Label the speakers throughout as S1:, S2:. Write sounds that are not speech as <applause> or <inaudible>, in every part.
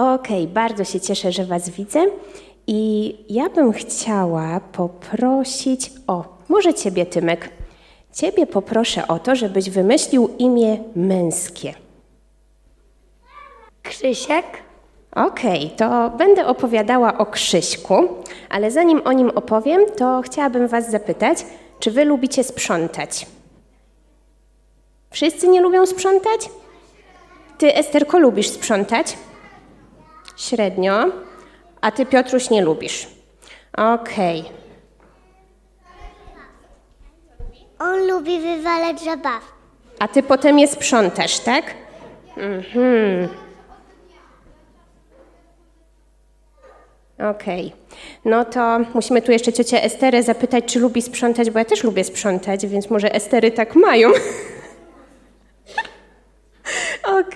S1: Okej, bardzo się cieszę, że Was widzę. I ja bym chciała poprosić o, może Ciebie, Tymek. Ciebie poproszę o to, żebyś wymyślił imię męskie.
S2: Krzysiek?
S1: Okej, to będę opowiadała o Krzyśku, ale zanim o nim opowiem, to chciałabym Was zapytać, czy Wy lubicie sprzątać? Wszyscy nie lubią sprzątać? Ty, Esterko, lubisz sprzątać? Średnio. A ty, Piotruś, nie lubisz. Okej.
S2: On lubi wywalać zabawki.
S1: A ty potem je sprzątasz, tak? Mhm. Okej. No to musimy tu jeszcze ciocię Esterę zapytać, czy lubi sprzątać, bo ja też lubię sprzątać, więc może Estery tak mają. <laughs>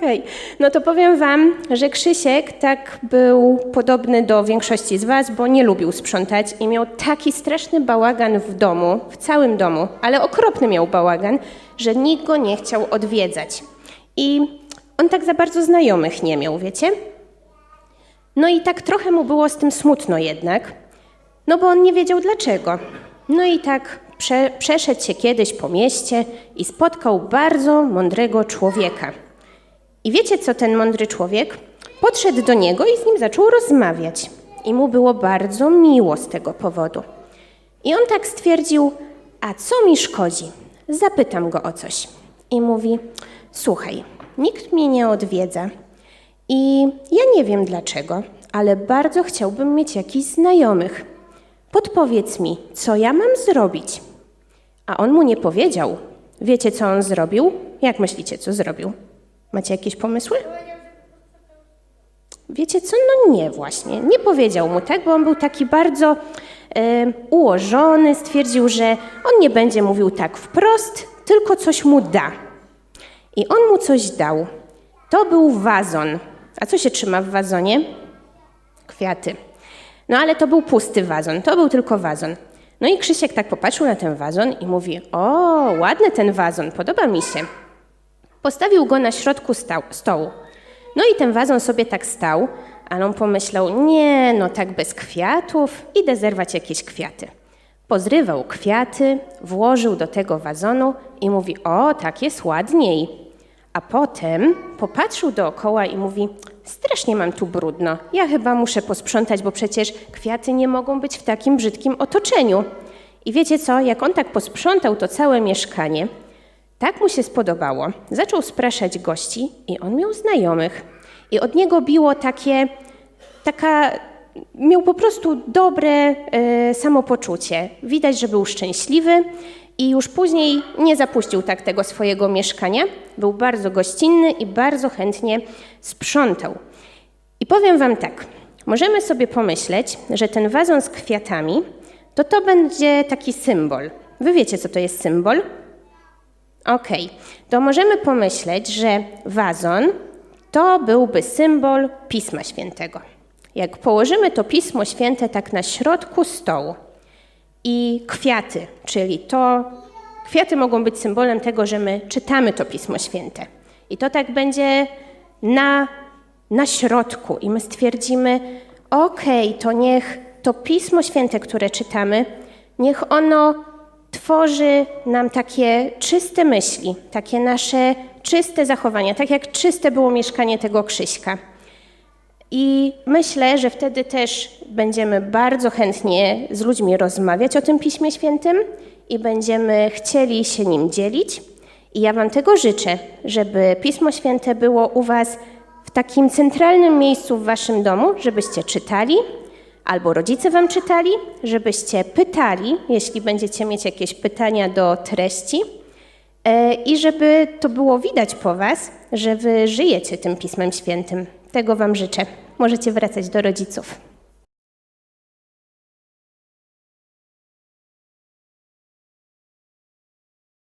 S1: Okej, no to powiem Wam, że Krzysiek tak był podobny do większości z Was, bo nie lubił sprzątać i miał taki straszny bałagan w domu, w całym domu, ale okropny miał bałagan, że nikt go nie chciał odwiedzać. I on tak za bardzo znajomych nie miał, wiecie? No i tak trochę mu było z tym smutno jednak, no bo on nie wiedział dlaczego. No i tak prze, przeszedł się kiedyś po mieście i spotkał bardzo mądrego człowieka. I wiecie, co ten mądry człowiek? Podszedł do niego i z nim zaczął rozmawiać. I mu było bardzo miło z tego powodu. I on tak stwierdził: A co mi szkodzi? Zapytam go o coś. I mówi: Słuchaj, nikt mnie nie odwiedza. I ja nie wiem dlaczego, ale bardzo chciałbym mieć jakichś znajomych. Podpowiedz mi, co ja mam zrobić. A on mu nie powiedział. Wiecie, co on zrobił? Jak myślicie, co zrobił? Macie jakieś pomysły? Wiecie co? No nie właśnie. Nie powiedział mu tak, bo on był taki bardzo ułożony. Stwierdził, że on nie będzie mówił tak wprost, tylko coś mu da. I on mu coś dał. To był wazon. A co się trzyma w wazonie? Kwiaty. No ale to był pusty wazon, to był tylko wazon. No i Krzysiek tak popatrzył na ten wazon i mówi: O, ładny ten wazon, podoba mi się. Postawił go na środku stał, stołu. No i ten wazon sobie tak stał, ale on pomyślał: Nie, no tak bez kwiatów, idę zerwać jakieś kwiaty. Pozrywał kwiaty, włożył do tego wazonu i mówi: O, tak jest ładniej. A potem popatrzył dookoła i mówi: Strasznie mam tu brudno. Ja chyba muszę posprzątać, bo przecież kwiaty nie mogą być w takim brzydkim otoczeniu. I wiecie co? Jak on tak posprzątał to całe mieszkanie, tak mu się spodobało. Zaczął spraszać gości i on miał znajomych. I od niego biło takie, taka, miał po prostu dobre e, samopoczucie. Widać, że był szczęśliwy i już później nie zapuścił tak tego swojego mieszkania. Był bardzo gościnny i bardzo chętnie sprzątał. I powiem Wam tak, możemy sobie pomyśleć, że ten wazon z kwiatami to to będzie taki symbol. Wy wiecie, co to jest symbol? Okej, to możemy pomyśleć, że wazon to byłby symbol Pisma Świętego. Jak położymy to Pismo Święte tak na środku stołu i kwiaty, czyli to, kwiaty mogą być symbolem tego, że my czytamy to Pismo Święte. I to tak będzie na, na środku i my stwierdzimy, okej, to niech to Pismo Święte, które czytamy, niech ono tworzy nam takie czyste myśli, takie nasze czyste zachowania, tak jak czyste było mieszkanie tego Krzyśka. I myślę, że wtedy też będziemy bardzo chętnie z ludźmi rozmawiać o tym Piśmie Świętym i będziemy chcieli się nim dzielić. I ja Wam tego życzę, żeby Pismo Święte było u Was w takim centralnym miejscu w Waszym domu, żebyście czytali, albo rodzice Wam czytali, żebyście pytali, jeśli będziecie mieć jakieś pytania do treści, e, i żeby to było widać po Was, że Wy żyjecie tym Pismem Świętym. Tego Wam życzę. Możecie wracać do rodziców.